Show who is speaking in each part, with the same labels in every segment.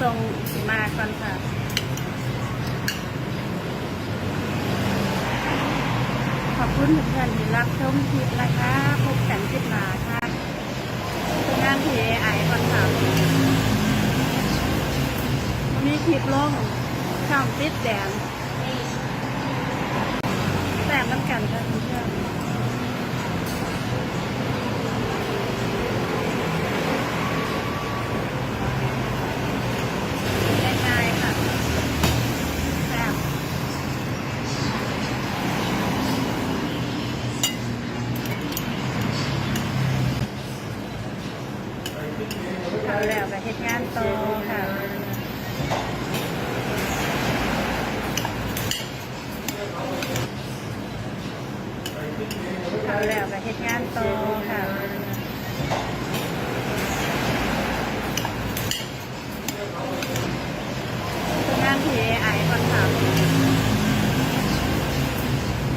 Speaker 1: ทรงสิมาก่อนค่ะขอบคุณทุกท่านที่รับชมคลิปนะคะ พบกันคลิปหน้าค่ะเป็นงานพีเอไอคอนค่ะวันนี้คลิปลงช่องติดแดงแดงน้ำกันค่ะเพื่อนๆง่ายๆค่ะแซ่บ ทำแล้วไปเฮ็ดงานต่อค่ะทำแล้วไปเฮ็ดงานต่อค่ะงานทีไอคอนค่ะ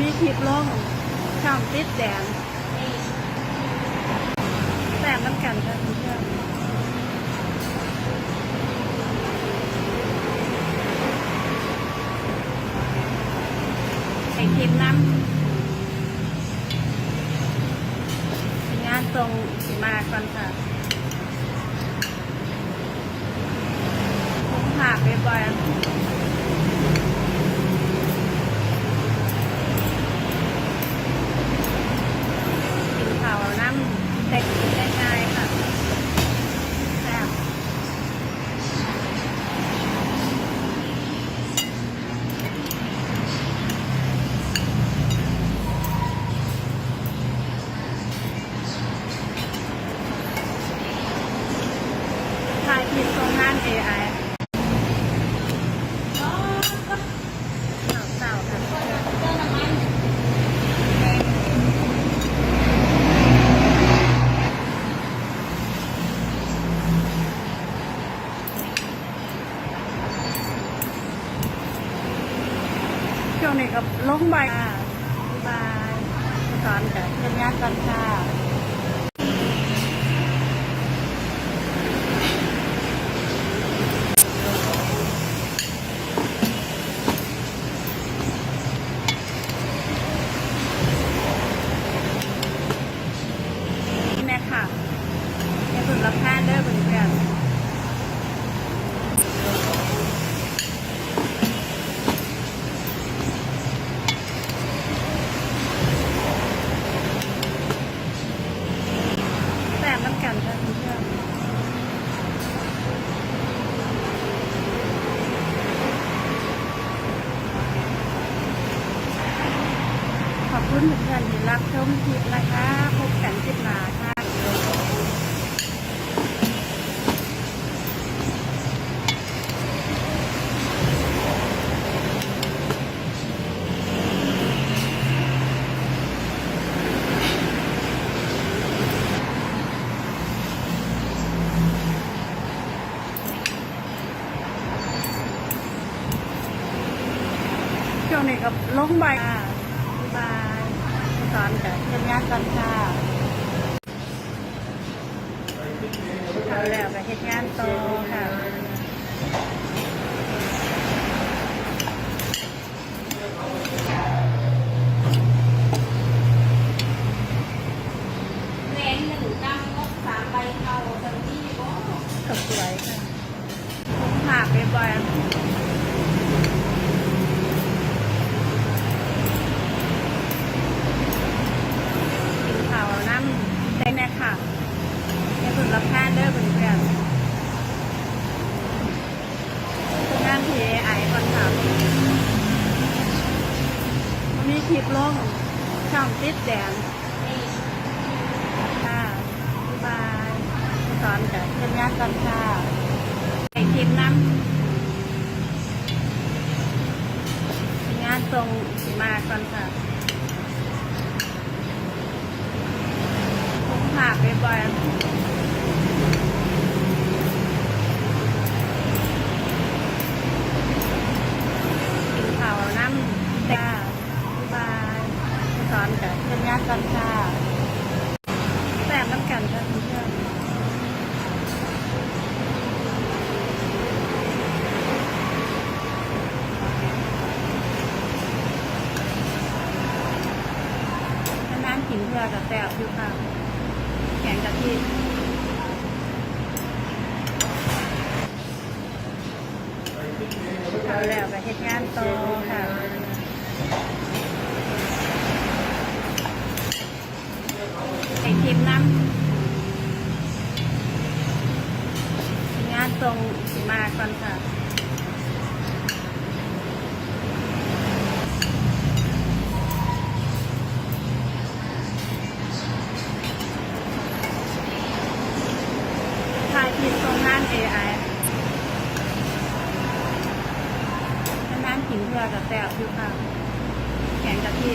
Speaker 1: มีคลิปลงช่องติดแดงแดงน้ำกันค่ะเพื่อนๆ ไปกินน้ำงานตรงสิมาก่อนค่ะผมผ่าไปบ่อยกินข้าวน้ำแต่กินได้ง่ายค่ะแซ่บถ่ายคลิปตรงงาน AI สาวๆค่ะช่วง นี้ก็ลงใบค่ะบายสอนกับเพื่อนงานกันค่ะ นี่แม่ค่ะอย่าเพิ่งรับแพทย์เด้อเพื่อนๆแซ่บน้ำกันค่ะเพื่อนๆขอบคุณทุกท่านที่รับชมคลิปนะคะ พบกันคลิปหน้าค่ะ ช่วง นี้ก็ลงใบค่ะบายสอนกับเพื่อนงานกันค่ะทำแล้วไปเฮ็ดงานต่อค่ะ
Speaker 2: แหวนหนึ่งกำงบสามใบเทาทันทีบ่
Speaker 1: ก็สวยค่ะผมผ่าไปบ่อยนข้าวน้ำได้แม่ค่ะอย่าเพิ่งรับแพทย์เด้อเพื่อนๆทำงานที่ไอคอนค่ะวันนี้ค ลงช่องติดแดง
Speaker 2: นี่
Speaker 1: ค่ะบายสอนกับเพื่อนงานกันค่ะไปกินน้ำงานตรงมาก่อนค่ะผมผ่าไปบ่อยกิ กันค่ะแต่บน้ำกันค่ะเพื่อนน้ำกินเพื่อกับแต่บอยู่ค่ะ แกงกะทิทำแล้วก็เฮ็ดงานโต่ค่ะานตรงมาก่อนค่ะถ่ายคลิปตรงงาน AI นานๆกินเพื่อกับแซ่บอยู่ค่ะแข็งกะทิ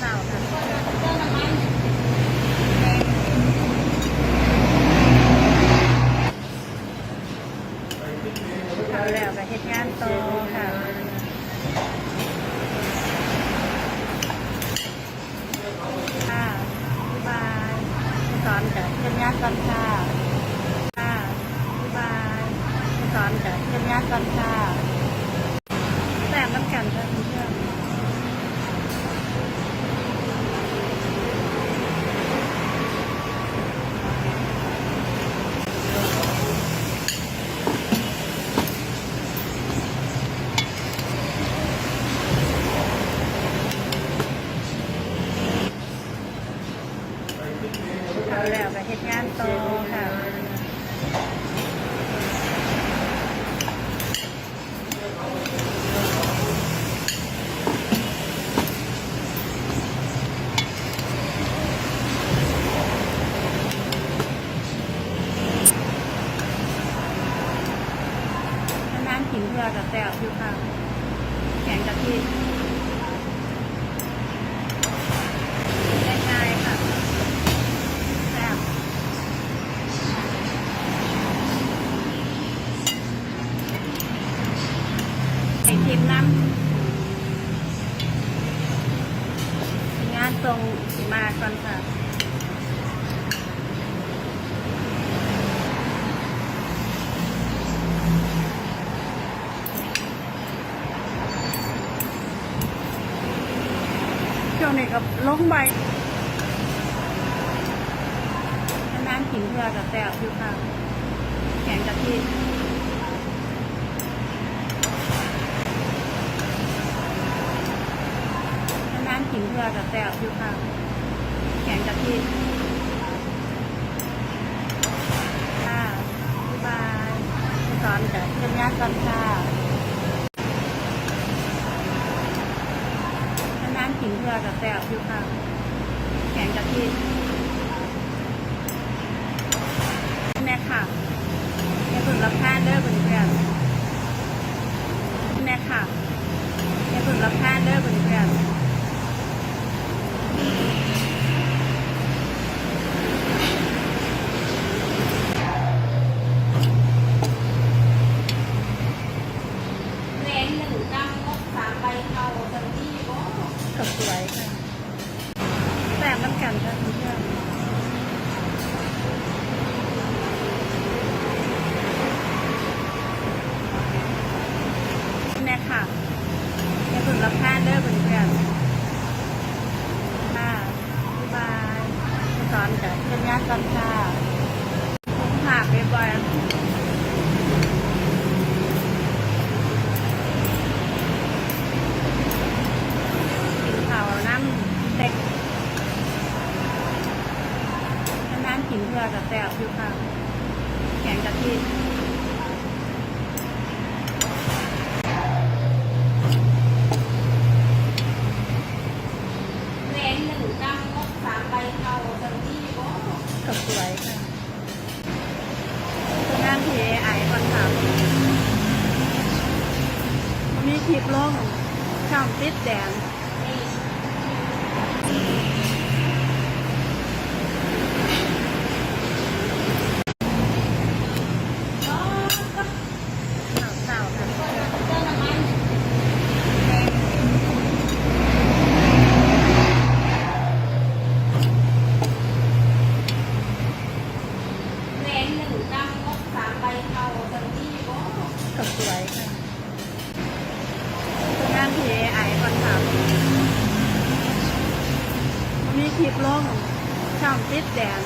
Speaker 1: เต่าๆค่ะ
Speaker 2: เติมน้ำมัน
Speaker 1: เอา แล้วก็เฮ็ดงานต่อค่ะค่ะบายสอนกับเฮ็ดงานก่อนค่ะค่ะบายบายสอนกับเฮ็ดงานก่อนค่ะแซ่บน้ำกันค่ะเพื่อนๆ เอาแล้วก็เฮ็ดงานต่อค่ะนานๆกินเพื่อกับแซ่บอยู่ค่ะแข็งกะทิง่ายๆค่ะ แซ่บไอทิมน้ำงาน ตรงสีมาก่อนค่ะช่วงนี้ก็ลงใบนานๆกินเพื่อกับแซ่บอยู่ค่ะแข็งกะทินานๆกินเพื่อกับแซ่บอยู่ค่ะแข็งกะทิค่ะบายสอนกับเพื่อนงานก่อนค่ะนานๆกินเพื่อกับแซ่บอยู่ค่ะแข็งกะทิแม่ค่ะแม่ตุนรับทานเด้อเพื่อนแม่ค่ะแม่ตุนรับทานเด้อเพื่อนๆ
Speaker 2: แหวนหนึ่งกำงบสามใบเทาจังที่บ่
Speaker 1: ก็สวยค่ะแซ่บ น้ำกันค่ะเพื่อนๆแม่ค่ะแม่ตุนรับทานเด้อเพื่อนๆค่ะบ๊ายบายสอนกับเพื่อนงานก่อนค่ะผมหาไปบ่อยกินข้าวน้ำเต็กนานๆกินเพื่อกับแซ่บอยู่ค่ะ แข็งกะทิ
Speaker 2: แหวนหนึ่งกำงบสามใบเทาจังที่บ่
Speaker 1: ก็สวยค่ะคืองานพีไอคอนค่ะมีค ลิปลงช่องติดแดง
Speaker 2: นี่
Speaker 1: สาวๆค่ะ
Speaker 2: เติมน้ำมันแหวนหนึ่งกำงบสามใบเทาจังที่บ่
Speaker 1: ก็สวยค่ะ คือไอก่อนค่ะมีคลิปลงช่องติดแดน